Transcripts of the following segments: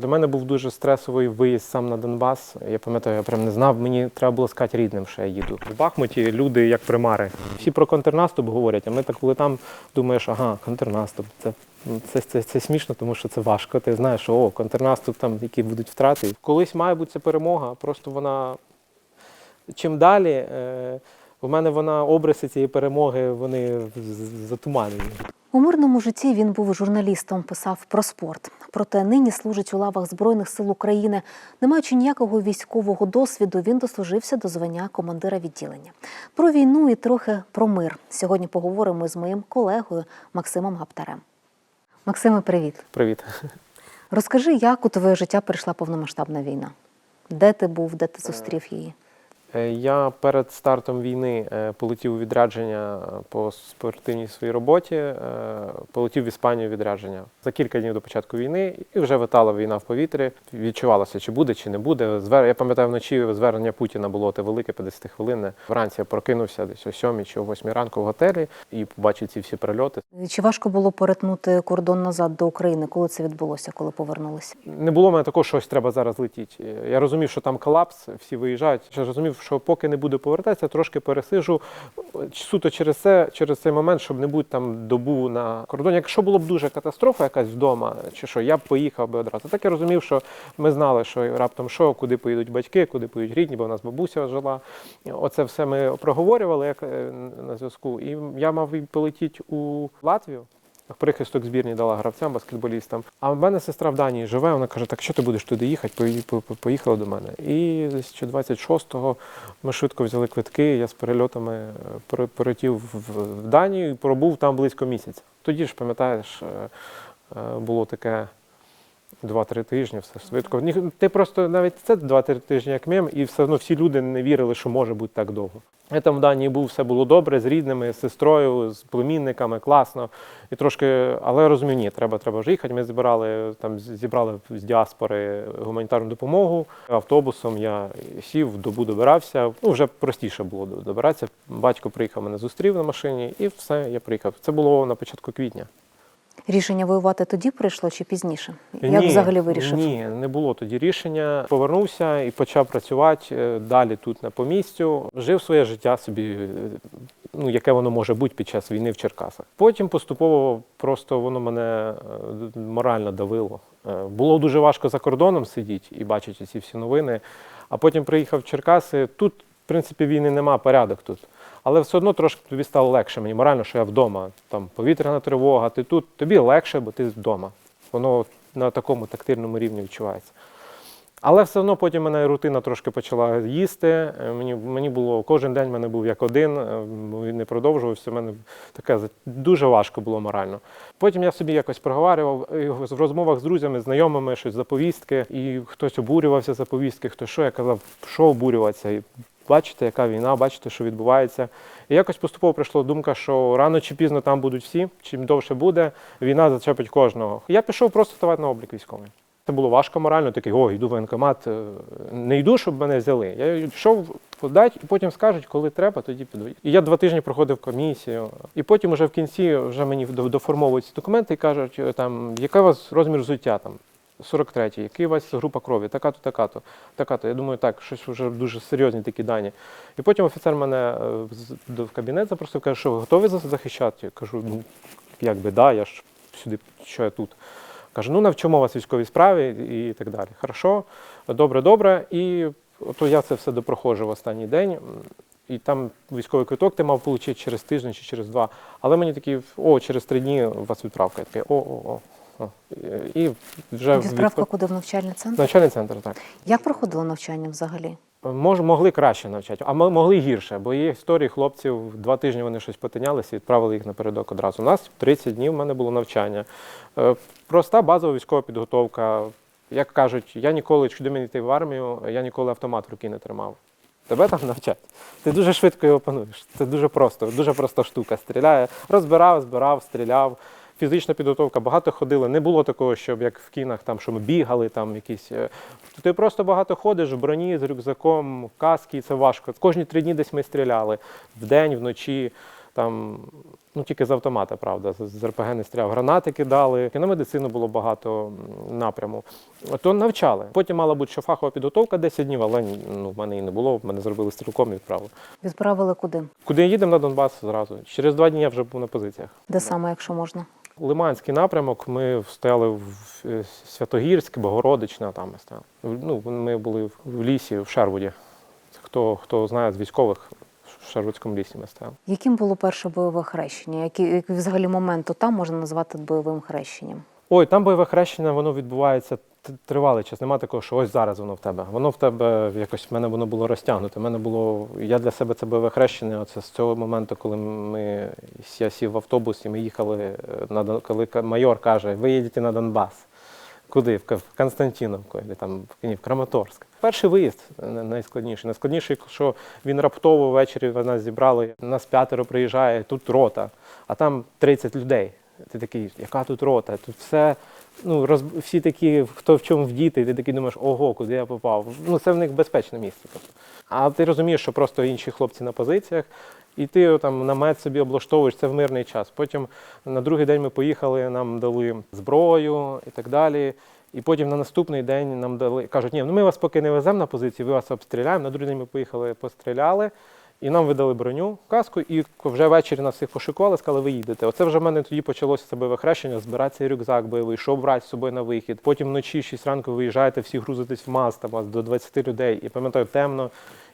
Для мене був дуже стресовий виїзд сам на Донбас. Я пам'ятаю, я прям не знав. Мені треба було сказати рідним, що я їду. В Бахмуті люди як примари. Всі про контрнаступ говорять, а ми так коли там думаєш, ага, контрнаступ. Це, це, це, це смішно, тому що це важко. Ти знаєш, що о, контрнаступ, там які будуть втрати. Колись має бути це перемога, просто вона чим далі. Е, в мене вона обриси цієї перемоги вони затуманені. У мирному житті він був журналістом, писав про спорт. Проте нині служить у лавах Збройних сил України. Не маючи ніякого військового досвіду, він дослужився до звання командира відділення. Про війну і трохи про мир. Сьогодні поговоримо з моїм колегою Максимом Гаптарем. Максиме, привіт. Привіт. Розкажи, як у твоє життя прийшла повномасштабна війна? Де ти був, де ти зустрів її? Е, Я перед стартом війни е, полетів у відрядження е, по спортивній своїй роботі, полетів в Іспанію відрядження за кілька днів до початку війни, і вже витала війна в повітрі. Відчувалося, чи буде, чи не буде. Я пам'ятаю, вночі звернення Путіна було те велике, 50 хвилин. Вранці я прокинувся десь о 7 чи о 8 ранку в готелі і побачив ці всі прильоти. Чи важко було перетнути кордон назад до України? Коли це відбулося, коли повернулися? Не було в мене такого, що щось треба зараз летіти. Я розумів, що там колапс, всі виїжджають. Я розумів, що поки не буду повертатися, трошки пересижу суто через це, через цей момент, щоб не бути там добу на кордоні. Якщо було б дуже катастрофа якась вдома, чи що, я б поїхав би одразу. Так я розумів, що ми знали, що раптом що, куди поїдуть батьки, куди поїдуть рідні, бо в нас бабуся жила. Оце все ми проговорювали як е, на зв'язку. І я мав полетіти у Латвію. Прихисток збірні дала гравцям, баскетболістам. А в мене сестра в Данії живе, вона каже, так що ти будеш туди їхати? Пої- по- по- Поїхала до мене. І ще 26-го ми швидко взяли квитки, я з перельотами е, полетів в в Данію і пробув там близько місяця. Тоді ж, пам'ятаєш, е, е, було таке 2-3 тижні, все швидко. Ні- Ти просто навіть це 2-3 тижні як мем, і все одно всі люди не вірили, що може бути так довго. Я там в Данії був, все було добре, з рідними, з сестрою, з племінниками, класно. І трошки, але розумію, ні, треба, треба вже їхати. Ми збирали там, зібрали з діаспори гуманітарну допомогу. Автобусом я сів, в добу добирався. Ну, вже простіше було добиратися. Батько приїхав, мене зустрів на машині, і все, я приїхав. Це було на початку квітня. Рішення воювати тоді прийшло чи пізніше? Як Ні, взагалі вирішив? Ні, не було тоді рішення. Повернувся і почав працювати е, далі тут на помістю. Жив своє життя собі, е, ну яке воно може бути під час війни в Черкасах. Потім поступово просто воно мене е, морально давило. Було дуже важко за кордоном сидіти і бачити ці всі новини. А потім приїхав в Черкаси. Тут, принципі, війни нема, порядок тут. Але все одно трошки тобі стало легше. Мені морально, що я вдома. Там повітряна тривога, ти тут, тобі легше, бо ти вдома. Воно на такому тактильному рівні відчувається. Але все одно потім мене рутина трошки почала їсти. Е, Мені, мені було кожен день в мене був як один, е, він не продовжувався. У мене таке дуже важко було морально. Потім я собі якось проговорював в розмовах з друзями, знайомими, щось за повістки, і хтось обурювався за повістки, хто що. Я казав, що обурюватися. Бачите, яка війна, бачите, що відбувається. І якось поступово прийшла думка, що рано чи пізно там будуть всі, чим довше буде, війна зачепить кожного. Я пішов просто ставати на облік військовий. Це було важко морально, такий, о, йду в воєнкомат, е, не йду, щоб мене взяли. Я йшов подати, і потім скажуть, коли треба, тоді піду. І я два тижні проходив комісію. І потім уже в кінці вже мені до- доформовують документи і кажуть, е, там, який у вас розмір взуття там. 43-й, який у вас група крові, така-то, така-то, така-то. Я думаю, так, щось вже дуже серйозні такі дані. І потім офіцер мене е, в кабінет запросив, каже, що ви готові захищати? Я кажу, ну, якби да, я ж сюди, що я тут. Каже, ну навчимо вас військовій справі і так далі. Хорошо, добре, добре. І то я це все допроходжу в останній день. І там військовий квиток ти мав отримати через тиждень чи через два. Але мені такі, о, через три дні у вас відправка. Я такий, о, о. І вже Відправка відпо- куди в навчальний центр? навчальний центр, так. Як проходило навчання взагалі? Мож, могли краще навчати, а могли гірше, бо є історії хлопців, два тижні вони щось потинялися і відправили їх напередок одразу. У нас 30 днів в мене було навчання. Е, Проста базова військова підготовка. Як кажуть, я ніколи, до мене йти в армію, я ніколи автомат в руки не тримав. Тебе там навчать. Ти дуже швидко його опануєш. Це дуже просто, дуже проста штука. Стріляє, розбирав, збирав, стріляв. Фізична підготовка, багато ходили. Не було такого, щоб як в кінах, там, що ми бігали, там якісь. е, Ти просто багато ходиш в броні з рюкзаком, каски, і це важко. Кожні три дні десь ми стріляли вдень, вночі. Там ну тільки з автомата, правда, з- РПГ не стріляв. Гранати кидали. На медицину було багато напряму. То навчали. Потім мала бути ще фахова підготовка 10 днів, але ну, в мене і не було. в Мене зробили стрілком і відправили. Відправили куди? Куди їдемо на Донбас зразу? Через два дні я вже був на позиціях. Де саме, якщо можна? Лиманський напрямок. Ми стояли в е, Святогірськ, Богородична. там ми стояли. Ну, ми були в- лісі, в Шервуді. Хто, хто знає з військових, в Шервудському лісі ми стояли. Яким було перше бойове хрещення? Який, який взагалі моменту там можна назвати бойовим хрещенням? Ой, там бойове хрещення, воно відбувається тривалий час. Нема такого, що ось зараз воно в тебе. Воно в тебе якось в мене воно було розтягнуте. В мене було. Я для себе це бойове хрещення. Оце з цього моменту, коли ми я сів в автобус і ми їхали е, на коли майор каже, ви їдете на Донбас. Куди? В Константиновку, або там ні, в Краматорськ. Перший виїзд е, найскладніший. Найскладніший, що він раптово ввечері нас зібрали. Нас п'ятеро приїжджає, тут рота, а там 30 людей. Ти такий, яка тут рота? Тут все, ну, роз... всі такі, хто в чому вдіти, і ти такий думаєш, ого, куди я попав. Ну, це в них безпечне місце. Тобто. А ти розумієш, що просто інші хлопці на позиціях, і ти там намет собі облаштовуєш це в мирний час. Потім на другий день ми поїхали, нам дали зброю і так далі. І потім на наступний день нам дали, кажуть, ні, ну ми вас поки не веземо на позицію, ви вас обстріляємо. На другий день ми поїхали, постріляли. І нам видали броню, каску, і вже ввечері нас всіх пошикували, сказали, ви їдете. Оце вже в мене тоді почалося себе вихрещення, збирати цей рюкзак бойовий, що брати з собою на вихід. Потім вночі, 6 ранку виїжджаєте, всі грузитесь в МАЗ, там до 20 людей. І пам'ятаю, темно,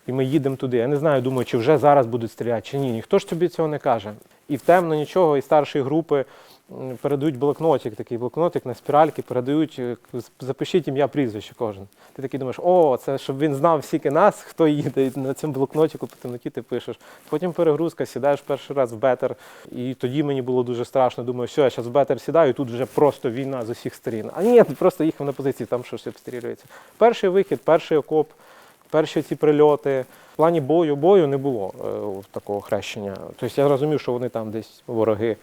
і ми їдемо туди. Я не знаю, думаю, чи вже зараз будуть стріляти, чи ні. Ніхто ж тобі цього не каже. І в темно нічого, і старші групи передають блокнотик, такий блокнотик на спіральки, передають, е, запишіть ім'я прізвище кожен. Ти такий думаєш, о, це щоб він знав всіки нас, хто їде. І на цьому блокнотику по темноті ти пишеш. Потім перегрузка, сідаєш перший раз в бетер. І тоді мені було дуже страшно. Думаю, що я зараз в бетер сідаю, і тут вже просто війна з усіх сторін. А ні, просто їхав на позиції, там щось обстрілюється. Перший вихід, перший окоп, перші ці прильоти. В плані бою бою не було е, такого хрещення. Тобто я розумів, що вони там десь вороги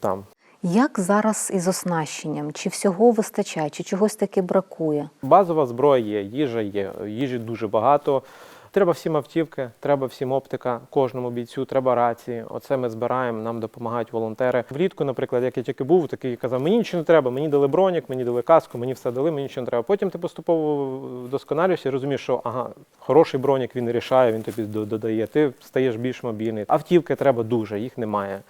там. Як зараз із оснащенням? Чи всього вистачає, чи чогось таки бракує? Базова зброя є, їжа є, їжі дуже багато. Треба всім автівки, треба всім оптика, кожному бійцю, треба рації. Оце ми збираємо, нам допомагають волонтери. Влітку, наприклад, як я тільки був, такий казав, мені нічого не треба, мені дали бронік, мені дали каску, мені все дали, мені нічого не треба. Потім ти поступово вдосконалюєшся і розумієш, що ага, хороший бронік він рішає, він тобі додає. Ти стаєш більш мобільний. Автівки треба дуже, їх немає.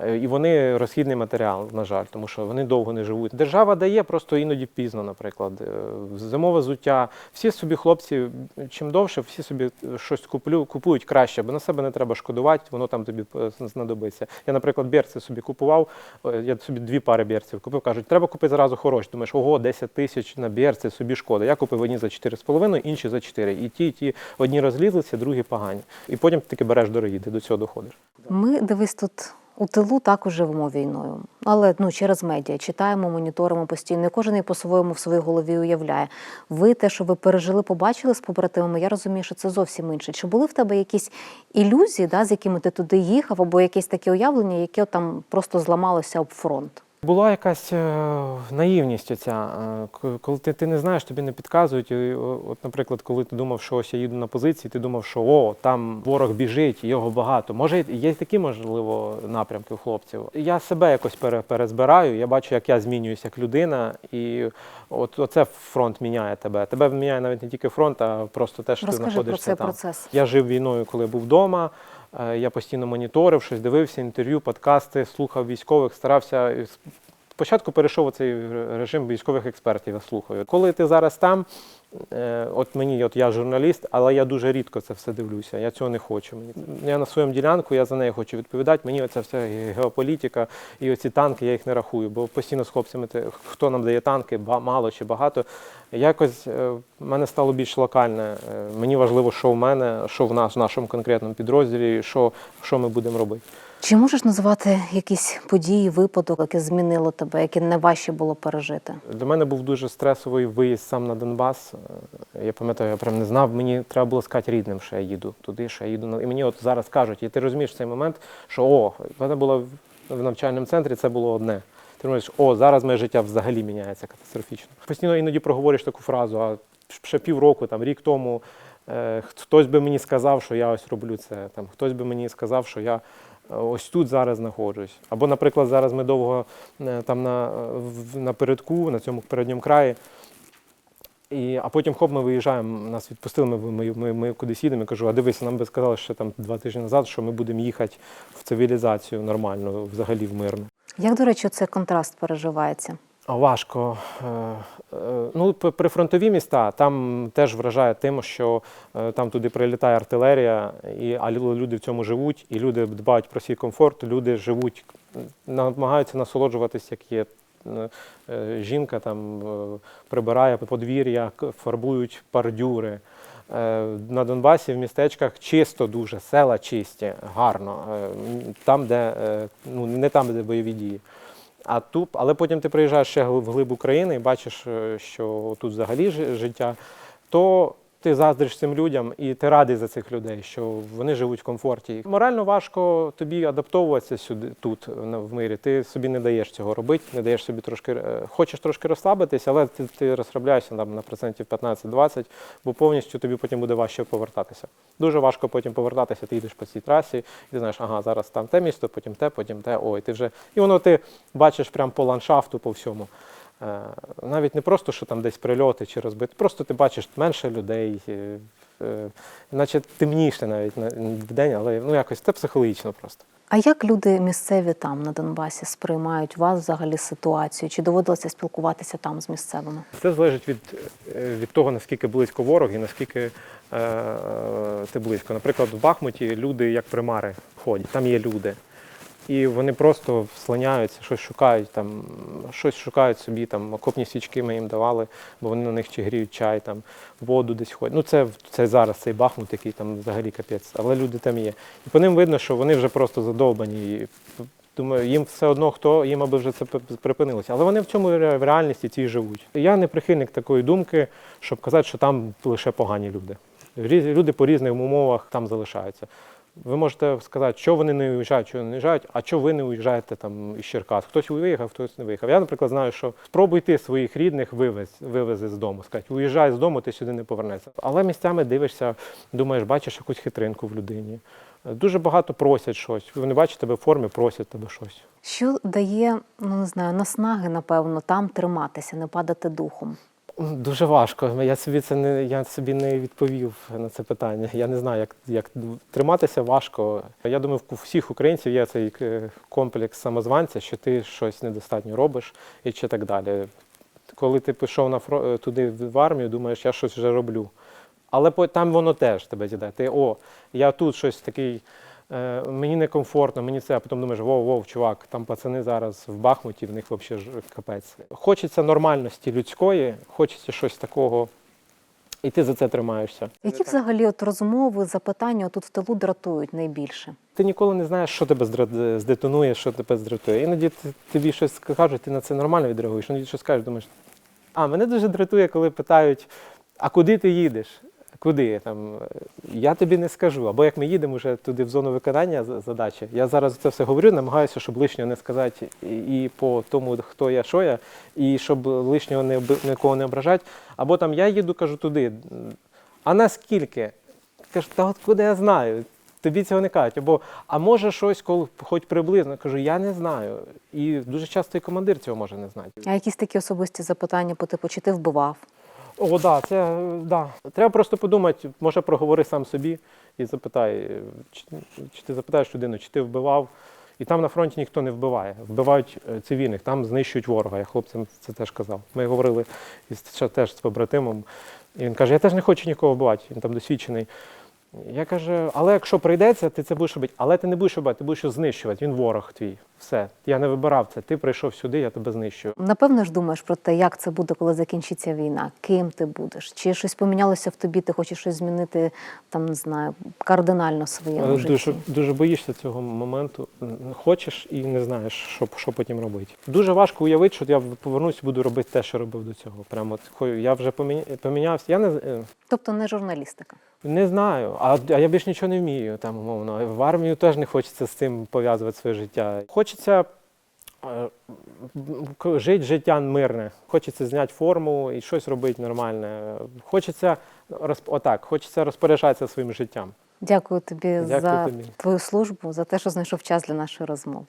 Е, І вони розхідний матеріал, на жаль, тому що вони довго не живуть. Держава дає просто іноді пізно, наприклад, Е, зимове взуття. Всі собі хлопці, чим довше, всі собі щось куплю, купують краще, бо на себе не треба шкодувати, воно там тобі е, знадобиться. Я, наприклад, берці собі купував, е, я собі дві пари берців купив. Кажуть, треба купити зразу хороші. Думаєш, ого, 10 тисяч на берці, собі шкода. Я купив одні за 4,5, інші за 4. І ті, і ті одні розлізлися, другі погані. І потім таки береш дорогі, ти до цього доходиш. Ми дивись тут. У тилу також живемо війною, але ну через медіа читаємо, моніторимо постійно. Кожен по-своєму в своїй голові уявляє. Ви те, що ви пережили, побачили з побратимами. Я розумію, що це зовсім інше. Чи були в тебе якісь ілюзії, да, з якими ти туди їхав, або якесь таке уявлення, яке там просто зламалося об фронт? Була якась е, наївність оця, е, коли ти, ти не знаєш, тобі не підказують. І, от, наприклад, коли ти думав, що ось я їду на позиції, ти думав, що о, там ворог біжить, його багато. Може, є такі, можливо, напрямки у хлопців. Я себе якось пере, перезбираю, я бачу, як я змінююся як людина, і от оце фронт міняє тебе. Тебе міняє навіть не тільки фронт, а просто те, що ти Розкажи про знаходишся цей там. процес. Я жив війною, коли був вдома. Е, Я постійно моніторив, щось дивився, інтерв'ю, подкасти, слухав військових, старався. Спочатку перейшов у цей режим військових експертів, я слухаю. Коли ти зараз там, е, от мені, от я журналіст, але я дуже рідко це все дивлюся. Я цього не хочу. Я на своєму ділянку, я за нею хочу відповідати. Мені оця вся геополітика і оці танки, я їх не рахую, бо постійно з хлопцями хто нам дає танки, мало чи багато. Якось е, в мене стало більш локальне. Е, Мені важливо, що в мене, що в нас, в нашому конкретному підрозділі, що, що ми будемо робити. Чи можеш назвати якісь події, випадок, яке змінило тебе, яке найважче було пережити? Для мене був дуже стресовий виїзд сам на Донбас. Я пам'ятаю, я прям не знав. Мені треба було сказати рідним, що я їду туди, що я їду. І мені от зараз кажуть, і ти розумієш цей момент, що о, в мене було в- навчальному центрі, це було одне. Ти розумієш, о, зараз моє життя взагалі міняється катастрофічно. Постійно іноді проговориш таку фразу, а ще півроку, там, рік тому. е, Хтось би мені сказав, що я ось роблю це. Там хтось би мені сказав, що я ось тут зараз знаходжусь. Або, наприклад, зараз ми довго е, там на, в- напередку, на цьому передньому краї. І, а потім хоп, ми виїжджаємо, нас відпустили, ми, ми, ми, ми кудись їдемо. Я кажу, а дивися, нам би сказали ще там два тижні назад, що ми будемо їхати в цивілізацію нормальну, взагалі в мирну. Як, до речі, цей контраст переживається? Важко. Е, е, Ну, прифронтові міста там теж вражає тим, що е, там туди прилітає артилерія, і, а люди в цьому живуть, і люди дбають про свій комфорт, люди живуть, намагаються насолоджуватись, як є. Жінка там прибирає подвір'я, фарбують бордюри. Е, На Донбасі в містечках чисто дуже, села чисті, гарно. Там, де ну не там, де бойові дії. А тут, але потім ти приїжджаєш ще в глиб України і бачиш, е, що тут взагалі жи- життя, то ти заздриш цим людям і ти радий за цих людей, що вони живуть в комфорті. Морально важко тобі адаптовуватися сюди тут в мирі. Ти собі не даєш цього робити, не даєш собі трошки е, хочеш трошки розслабитися, але ти, ти розслабляєшся там на процентів 15-20, бо повністю тобі потім буде важче повертатися. Дуже важко потім повертатися. Ти їдеш по цій трасі, і ти знаєш, ага, зараз там те місто, потім те, потім те. Ой, ти вже і воно ти бачиш прямо по ландшафту, по всьому. Е, Навіть не просто, що там десь прильоти чи розбити, просто ти бачиш менше людей, е, е, наче темніше навіть в день, але ну якось це психологічно просто. А як люди місцеві там на Донбасі сприймають вас взагалі ситуацію? Чи доводилося спілкуватися там з місцевими? Це залежить від, від того, наскільки близько ворог і наскільки е, ти близько. Наприклад, в Бахмуті люди як примари ходять, там є люди. І вони просто слоняються, щось шукають, там, щось шукають собі, там, окопні свічки ми їм давали, бо вони на них чи гріють чай, там, воду десь ходять. Ну, це, це зараз цей Бахмут, який там взагалі капець, але люди там є. І по ним видно, що вони вже просто задовбані. Думаю, їм все одно хто, їм аби вже це припинилося. Але вони в цьому в реальності цій живуть. Я не прихильник такої думки, щоб казати, що там лише погані люди. Люди по різних умовах там залишаються. Ви можете сказати, що вони не уїжджають, що вони не уїжджають, а що ви не уїжджаєте там із Черкас. Хтось виїхав, хтось не виїхав. Я, наприклад, знаю, що спробуй ти своїх рідних вивез, вивези з дому. Сказати, уїжджай з дому, ти сюди не повернешся. Але місцями дивишся, думаєш, бачиш якусь хитринку в людині. Дуже багато просять щось. Вони бачать тебе в формі, просять тебе щось. Що дає, ну не знаю, наснаги, напевно, там триматися, не падати духом? Дуже важко. Я собі це не я собі не відповів на це питання. Я не знаю, як, як триматися важко. Я думаю, у всіх українців є цей е, комплекс самозванця, що ти щось недостатньо робиш і чи так далі. Коли ти пішов на фро- е, туди в армію, думаєш, я щось вже роблю. Але там воно теж тебе з'їдає. Ти о, я тут щось такий. Е, Мені некомфортно, мені це, а потім думаєш, вов, вов, чувак, там пацани зараз в Бахмуті, в них взагалі ж капець. Хочеться нормальності людської, хочеться щось такого, і ти за це тримаєшся. Які взагалі от розмови, запитання тут в тилу дратують найбільше? Ти ніколи не знаєш, що тебе здетонує, що тебе здратує. Іноді тобі щось кажуть, ти на це нормально відреагуєш, іноді щось кажеш, думаєш. А, мене дуже дратує, коли питають, а куди ти їдеш? Куди там? Я тобі не скажу. Або як ми їдемо вже туди в зону виконання задачі. Я зараз це все говорю, намагаюся, щоб лишнього не сказати і по тому, хто я, що я, і щоб лишнього не нікого не ображати. Або там я їду, кажу туди. А наскільки? Кажу, та от куди я знаю? Тобі цього не кажуть. Або, а може щось, коли хоч приблизно. Кажу, я не знаю. І дуже часто і командир цього може не знати. А якісь такі особисті запитання по типу, чи ти вбивав? О, да, це да. Треба просто подумати, може проговори сам собі і запитай, чи, чи ти запитаєш людину, чи ти вбивав. І там на фронті ніхто не вбиває. Вбивають е, цивільних, там знищують ворога. Я хлопцям це теж казав. Ми говорили із теж з побратимом. І він каже: я теж не хочу нікого вбивати, він там досвідчений. Я кажу, але якщо прийдеться, ти це будеш робити. Але ти не будеш робити, ти будеш його знищувати. Він ворог твій. Все. Я не вибирав це. Ти прийшов сюди, я тебе знищую. Напевно ж думаєш про те, як це буде, коли закінчиться війна, ким ти будеш? Чи щось помінялося в тобі, ти хочеш щось змінити, там не знаю, кардинально в своєму Але житті? дуже, дуже боїшся цього моменту. Хочеш і не знаєш, що, що потім робити. Дуже важко уявити, що я повернусь і буду робити те, що робив до цього. Прямо я вже поміня- помінявся. Я не, е, Тобто не журналістика. не знаю, а, а я більш нічого не вмію. Там, умовно. В армію теж не хочеться з цим пов'язувати своє життя. Хочеться е, жити життя мирне. Хочеться зняти форму і щось робити нормальне. Хочеться розп- отак, хочеться розпоряджатися своїм життям. Дякую тобі Дякую за тобі. твою службу, за те, що знайшов час для нашої розмови.